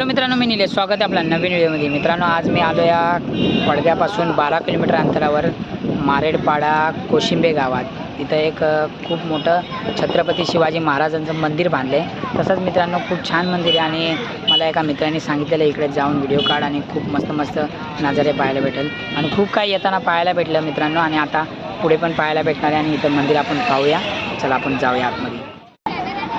Hello मित्रांनो मी निलेश स्वागत आहे आपल्या नवीन व्हिडिओमध्ये. मित्रांनो आज मी आलो या पडद्यापासून बारा किलोमीटर अंतरावर मारेडपाडा कोशिंबे गावात. तिथं एक खूप मोठं छत्रपती शिवाजी महाराजांचं मंदिर बांधलं आहे तसंच मित्रांनो खूप छान मंदिर आहे आणि मला एका मित्राने सांगितलेलं इकडे जाऊन व्हिडिओ काढ आणि खूप मस्त मस्त नजारे पाहायला भेटेल. आणि खूप काही येताना पाहायला भेटलं मित्रांनो आणि आता पुढे पण पाहायला भेटणार आहे आणि इथं मंदिर आपण पाहूया. चला आपण जाऊया आतमध्ये.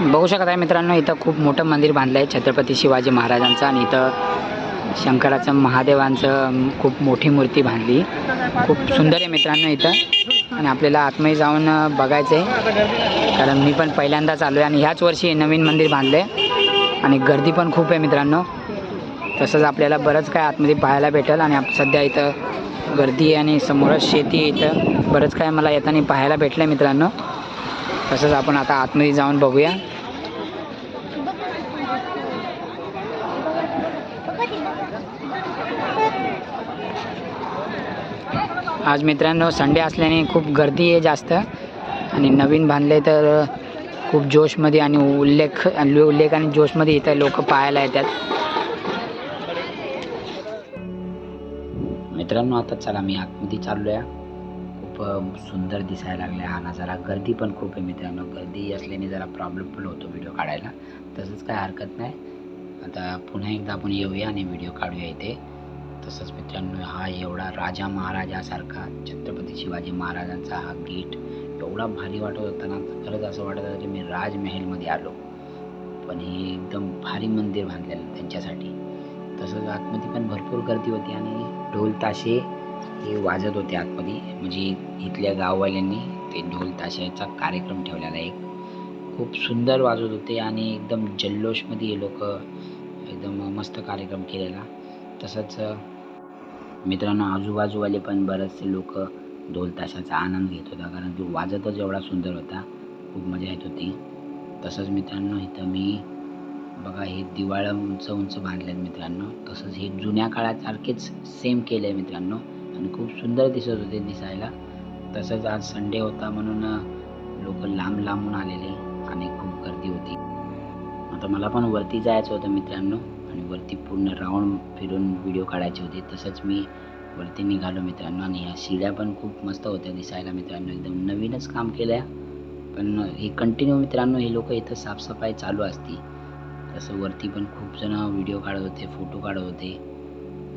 बघू शकत आहे मित्रांनो इथं खूप मोठं मंदिर बांधलं आहे छत्रपती शिवाजी महाराजांचं आणि इथं शंकराचं महादेवांचं खूप मोठी मूर्ती बांधली. खूप सुंदर आहे मित्रांनो इथं. आणि आपल्याला आतमध्ये जाऊन बघायचं आहे कारण मी पण पहिल्यांदाच आलो आहे आणि ह्याच वर्षी नवीन मंदिर बांधलं आहे आणि गर्दी पण खूप आहे मित्रांनो. तसंच आपल्याला बरंच काय आतमध्ये पाहायला भेटेल आणि सध्या इथं गर्दी आहे आणि समोरच शेती आहे इथं. बरंच काय मला येताना पाहायला भेटलं आहे मित्रांनो. तसंच आपण आता आतमध्ये जाऊन बघूया. आज मित्रांनो संडे असल्याने खूप गर्दी आहे जास्त. आणि नवीन बांधले तर खूप जोशमध्ये आणि उल्लेख आणि उल्लेख आणि जोशमध्ये इथं लोक पाहायला येतात. मित्रांनो आता चला मी आतमध्ये चाललो आहे खूप सुंदर दिसायला लागले हा नजारा. गर्दी पण खूप आहे मित्रांनो. गर्दी असल्याने जरा प्रॉब्लेम पण होतो व्हिडिओ काढायला. तसंच काय हरकत नाही. आता पुन्हा एकदा आपण येऊया आणि व्हिडिओ काढूया इथे. तसंच मित्रांनो हा एवढा राजा महाराजासारखा छत्रपती शिवाजी महाराजांचा हा गेट एवढा भारी वाटत होता ना. खरंच असं वाटत होतं की मी राजमहलमध्ये आलो. पण हे एकदम भारी मंदिर बांधलेलं त्यांच्यासाठी. तसंच आतमध्ये पण भरपूर गर्दी होती आणि ढोल ताशे हे वाजत होते आतमध्ये. म्हणजे इथल्या गाववाल्यांनी ते ढोल ताशाचा कार्यक्रम ठेवलेला एक. खूप सुंदर वाजत होते आणि एकदम जल्लोषमध्ये हे लोक एकदम मस्त कार्यक्रम केलेला. तसंच मित्रांनो आजूबाजूवाले पण बरेचसे लोक ढोल ताशाचा आनंद घेत होता. कारण तो वाजतच एवढा सुंदर होता. खूप मजा येत होती. तसंच मित्रांनो इथं मी बघा हे दिवाळं उंच उंच बांधले आहेत मित्रांनो. तसंच हे जुन्या काळासारखेच सेम केलं आहे मित्रांनो. आणि खूप सुंदर दिसत होते दिसायला. तसंच आज संडे होता म्हणून लोक लांब लांबून आलेले आणि खूप गर्दी होती. आता मला पण वरती जायचं होतं मित्रांनो आणि वरती पूर्ण राऊंड फिरून व्हिडिओ काढायचे होते. तसंच मी वरती निघालो मित्रांनो आणि ह्या शिड्या पण खूप मस्त होत्या दिसायला मित्रांनो. एकदम नवीनच काम केलं आहे पण हे कंटिन्यू मित्रांनो हे लोक इथं साफसफाई चालू असती. तसं वरती पण खूप जण व्हिडिओ काढत होते फोटो काढत होते.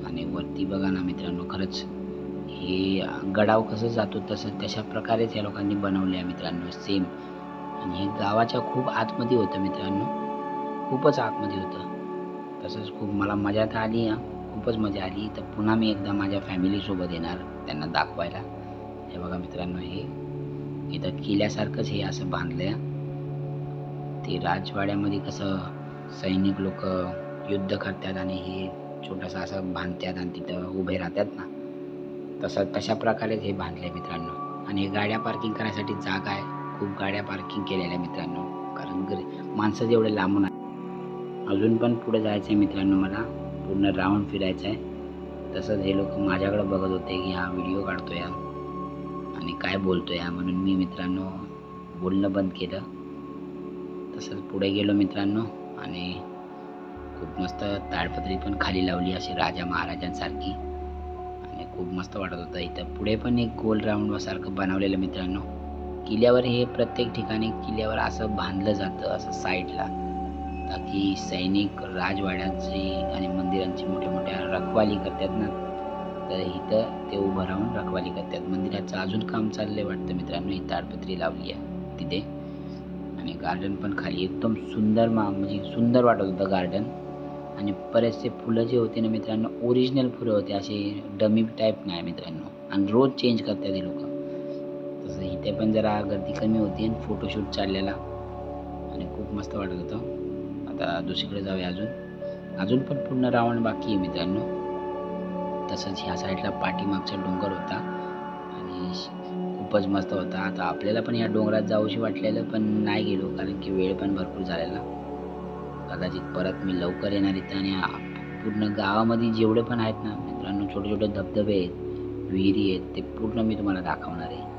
आणि वरती बघा ना मित्रांनो खरंच हे गडाव कसं जातो तसं तशा प्रकारेच या लोकांनी बनवले आहे मित्रांनो सेम आणि हे गावाच्या खूप आतमध्ये होतं मित्रांनो. खूपच आतमध्ये होतं. तसंच खूप मला मजा तर आली खूपच मजा आली. तर पुन्हा मी एकदा माझ्या फॅमिलीसोबत येणार त्यांना दाखवायला. हे बघा मित्रांनो हे इथं किल्ल्यासारखंच हे असं बांधलं आहे ते राजवाड्यामध्ये कसं सैनिक लोक युद्ध करतात आणि हे छोटंसं असं बांधतात आणि तिथं उभे राहतात ना. तसं तशा प्रकारेच हे बांधले मित्रांनो? आणि गाड्या पार्किंग करायसाठी जागा आहे. खूप गाड्या पार्किंग केलेल्या मित्रांनो. कारण घरी माणसं जेवढे लांबून आहे अजून पण पुढे जायचं आहे मित्रांनो मला. पूर्ण राऊंड फिरायचं आहे तसंच हे लोक माझ्याकडे बघत होते की हा व्हिडिओ काढतो या आणि काय बोलतो या म्हणून मी मित्रांनो बोलणं बंद केलं. तसंच पुढे गेलो मित्रांनो. आणि खूप मस्त ताडपत्री पण खाली लावली अशी राजा महाराजांसारखी. खूप मस्त वाटत होतं इथं. पुढे पण एक गोल राऊंडसारखं बनवलेलं मित्रांनो. किल्ल्यावर हे प्रत्येक ठिकाणी किल्ल्यावर असं बांधलं जातं असं साईडला ताकी सैनिक राजवाड्यांची आणि मंदिरांची मोठ्या मोठ्या रखवाली करतात ना. तर इथं ते उभं राहून रखवाली करतात. मंदिराचं अजून काम चाललंय वाटतं मित्रांनो. ही ताडपत्री लावली आहे तिथे. आणि गार्डन पण खाली. एकदम सुंदर मा म्हणजे सुंदर वाटत होतं गार्डन आणि बरेचसे फुलं जे होते ना मित्रांनो ओरिजिनल फुलं होते असे डमी टाईप नाही मित्रांनो. आणि रोज चेंज करतात ते लोक. तसं इथे पण जरा गर्दी कमी होती आणि फोटोशूट चाललेला. आणि खूप मस्त वाटत होतं. आता दुसरीकडे जाऊया अजून. अजून पण पूर्ण रावण बाकी आहे मित्रांनो. तसंच ह्या साईडला पाठीमागचा डोंगर होता. आणि खूपच मस्त होता. आता आपल्याला पण या डोंगरात जाऊशी वाटलेलं पण नाही गेलो कारण की वेळ पण भरपूर झालेला. कदाचित परत मी लवकर येणार इथं आणि पूर्ण गावामध्ये जेवढे पण आहेत ना मित्रांनो छोटे छोटे धबधबे आहेत विहिरी आहेत ते पूर्ण मी तुम्हाला दाखवणार आहे.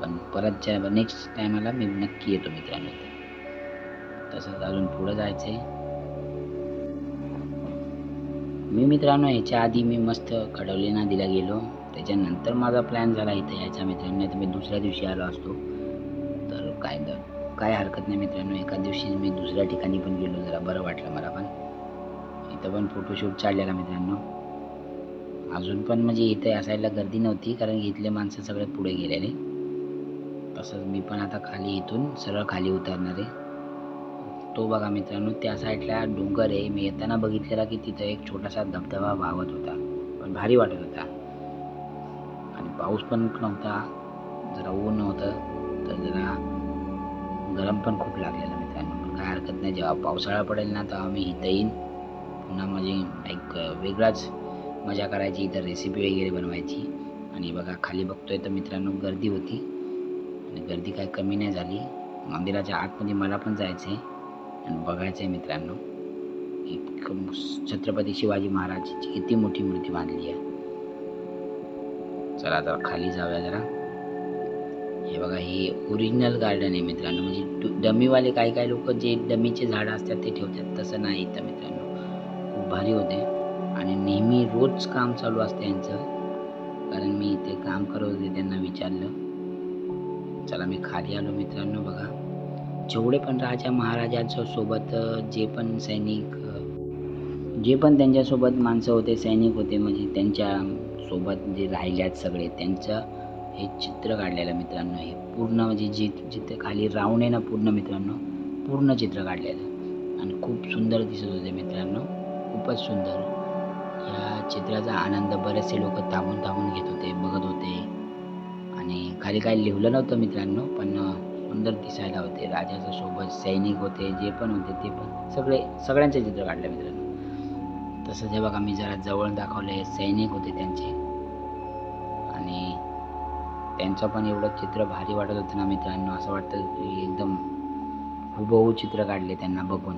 पण परतच्या नेक्स्ट टायमाला मी नक्की येतो मित्रांनो इथे. तसंच अजून पुढं जायचं आहे मी मित्रांनो ह्याच्या आधी मी मस्त खडवली नदीला गेलो. त्याच्यानंतर माझा प्लॅन झाला इथं यायचा मित्रांनो तर मी दुसऱ्या दिवशी आलो असतो. तर काय काय हरकत नाही मित्रांनो. एका दिवशी मी दुसऱ्या ठिकाणी पण गेलो जरा बरं वाटलं मला पण. इथं पण फोटोशूट चाललेला मित्रांनो. अजून पण म्हणजे इथं या साईडला गर्दी नव्हती कारण इथले माणसं सगळे पुढे गेलेले. तसंच मी पण आता खाली इथून सरळ खाली उतरणार. आहे तो बघा मित्रांनो त्या साईडला डोंगर आहे. मी येताना बघितलेला की तिथं एक छोटासा धबधबा वाहत होता. पण भारी वाटत होता. आणि पाऊस पण नव्हता. जरा ऊन नव्हतं. तर जरा गरम पण खूप लागलेलं मित्रांनो. पण काय हरकत नाही जेव्हा पावसाळा पडेल ना तेव्हा मी इथं येईन. पुन्हा म्हणजे एक वेगळाच मजा करायची इथं रेसिपी वगैरे बनवायची. आणि बघा खाली बघतोय तर मित्रांनो गर्दी होती. आणि गर्दी काही कमी नाही झाली. मंदिराच्या आतमध्ये मला पण जायचं आहे आणि बघायचं आहे मित्रांनो की छत्रपती शिवाजी महाराजांची किती मोठी मूर्ती बांधली आहे. चला तर खाली जाऊया जरा. हे बघा हे ओरिजिनल गार्डन आहे मित्रांनो. म्हणजे डमीवाले काही काही लोक जे डमीचे झाडं असतात ते ठेवतात. तसं नाही इथं मित्रांनो. खूप भारी होते. आणि नेहमी रोज काम चालू असते यांचं. कारण मी इथे काम करत होते त्यांना विचारलं. चला मी खाली आलो मित्रांनो बघा. जेवढे पण राजा महाराजांच्या सोबत जे पण सैनिक जे पण त्यांच्यासोबत माणसं होते सैनिक होते म्हणजे त्यांच्यासोबत जे राहिल्यात सगळे त्यांचं हे चित्र काढलेलं मित्रांनो हे पूर्ण म्हणजे जे जिथे खाली राऊंड आहे ना पूर्ण मित्रांनो पूर्ण चित्र काढलेलं. आणि खूप सुंदर दिसत होते मित्रांनो खूपच सुंदर. या चित्राचा आनंद बरेचसे लोक थांबून थांबून घेत होते बघत होते. आणि खाली काही लिहिलं नव्हतं मित्रांनो पण सुंदर दिसायला होते. राजाच्या सोबत सैनिक होते जे पण होते ते पण सगळे सगळ्यांचे चित्र काढले मित्रांनो. तसं जे बघा मी जरा जवळ दाखवले सैनिक होते त्यांचे. त्यांचं पण एवढं चित्र भारी वाटत होतं ना मित्रांनो. असं वाटतं की एकदम हुबहू चित्र काढले त्यांना बघून.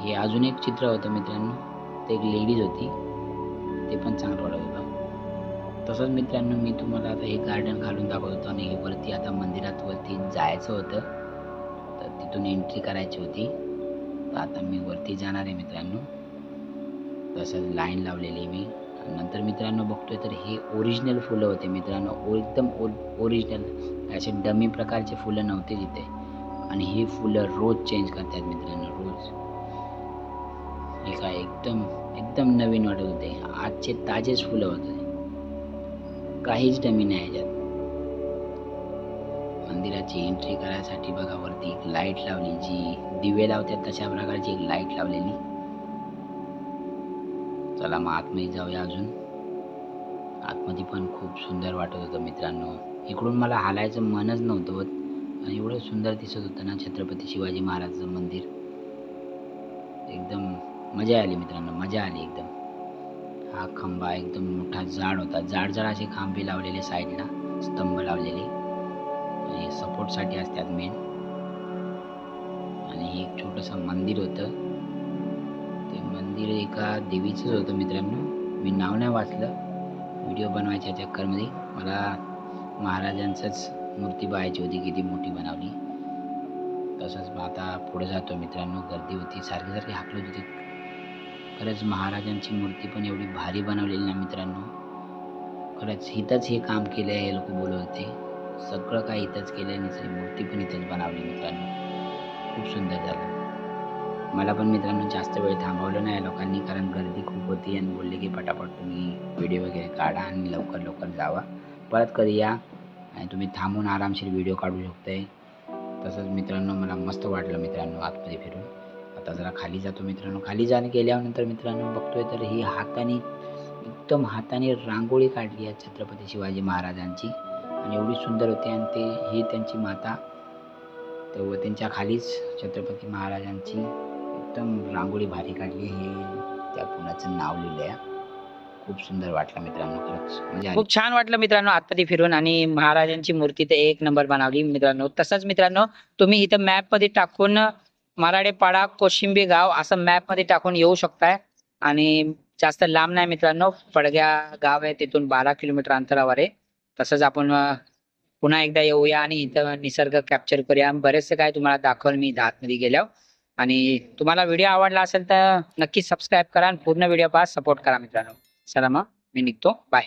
हे अजून एक चित्र होतं मित्रांनो. ते एक लेडीज होती. ते पण चांगलं वाटत होतं. तसंच मित्रांनो मी तुम्हाला आता हे गार्डन घालून दाखवत होतो आणि हे वरती आता मंदिरात वरती जायचं होतं. तर तिथून एंट्री करायची होती. तर आता मी वरती जाणार आहे मित्रांनो. तसंच लाईन लावलेली मी. नंतर मित्रांनो बघतोय तर हे ओरिजिनल फुलं होते मित्रांनो. ओ एकदम ओ ओरिजिनल असे डमी प्रकारचे फुलं नव्हते तिथे. आणि ही फुलं रोज चेंज करतात मित्रांनो रोज. हे काय एकदम एकदम नवीन वाटत होते. आजचे ताजेच फुलं होते. काहीच डमी नाही ह्याच्यात मंदिराची एंट्री करायसाठी बघा वरती एक लाइट लावली जी दिवे लावतात तशा प्रकारची एक लाइट लावलेली. चला मग आतमध्ये जाऊया अजून. आतमध्ये पण खूप सुंदर वाटत होतं मित्रांनो. इकडून मला हालायचं मनच नव्हतं होत. आणि एवढं सुंदर दिसत होतं ना छत्रपती शिवाजी महाराजचं मंदिर. एकदम मजा आली मित्रांनो मजा आली एकदम. हा खंबा एकदम मोठा जाड होता. जाड जाड असे खांबे लावलेले साईडला स्तंभ लावलेले. आणि सपोर्टसाठी असतात मेन आणि हे एक छोटंसं मंदिर होतं. मंदिर एका देवीचंच होतं मित्रांनो. मी नाव नाही वाचलं. व्हिडिओ बनवायच्या चक्करमध्ये मला महाराजांचंच मूर्ती पाहायची होती किती मोठी बनवली. तसंच मग आता पुढे जातो मित्रांनो. गर्दी होती सारखी सारखी हाकलत होती. खरंच महाराजांची मूर्ती पण एवढी भारी बनवलेली ना मित्रांनो. खरंच इथंच हे काम केलं आहे हे लोक बोलत होते. सगळं काही इथंच केलं आहे मूर्ती पण इथंच बनवली मित्रांनो. खूप सुंदर झालं. मला पण मित्रांनो जास्त वेळ थांबवलं नाही लोकांनी कारण गर्दी खूप होती आणि बोलले की पटापट तुम्ही व्हिडिओ वगैरे काढा आणि लवकर लवकर जावा. परत कधी या आणि तुम्ही थांबून आरामशीर व्हिडिओ काढू शकताय. तसंच मित्रांनो मला मस्त वाटलं मित्रांनो आतमध्ये फिरून. आता जरा खाली जातो मित्रांनो. खाली जाणे गेल्यानंतर मित्रांनो बघतोय तर ही हाताने एकदम हाताने रांगोळी काढली आहे छत्रपती शिवाजी महाराजांची. आणि एवढी सुंदर होती आणि ते ही त्यांची माता. तेव्हा त्यांच्या खालीच छत्रपती महाराजांची एकदम रांगोळी भारी काढली हे. त्या पुण्याचं नाव लिहिलं आहे खूप सुंदर वाटलं मित्रांनो खरंच. म्हणजे खूप छान वाटलं मित्रांनो आतमध्ये फिरून आणि महाराजांची मूर्ती तर एक नंबर बनवली मित्रांनो. तसंच मित्रांनो तुम्ही इथं मॅपमध्ये टाकून मराडेपाडा कोशिंबी गाव असं मॅपमध्ये टाकून येऊ शकताय. आणि जास्त लांब नाही मित्रांनो पडग्या गाव आहे तिथून बारा किलोमीटर अंतरावर. आहे तसंच आपण पुन्हा एकदा येऊया आणि इथं निसर्ग कॅप्चर करूया. बरेचसे काय तुम्हाला दाखवलं मी आतमध्ये गेल्यावर. आणि तुम्हाला व्हिडिओ आवडला असेल तर नक्की सबस्क्राईब करा आणि पूर्ण व्हिडिओ पाहा. सपोर्ट करा मित्रांनो. चला मग मी निघतो. बाय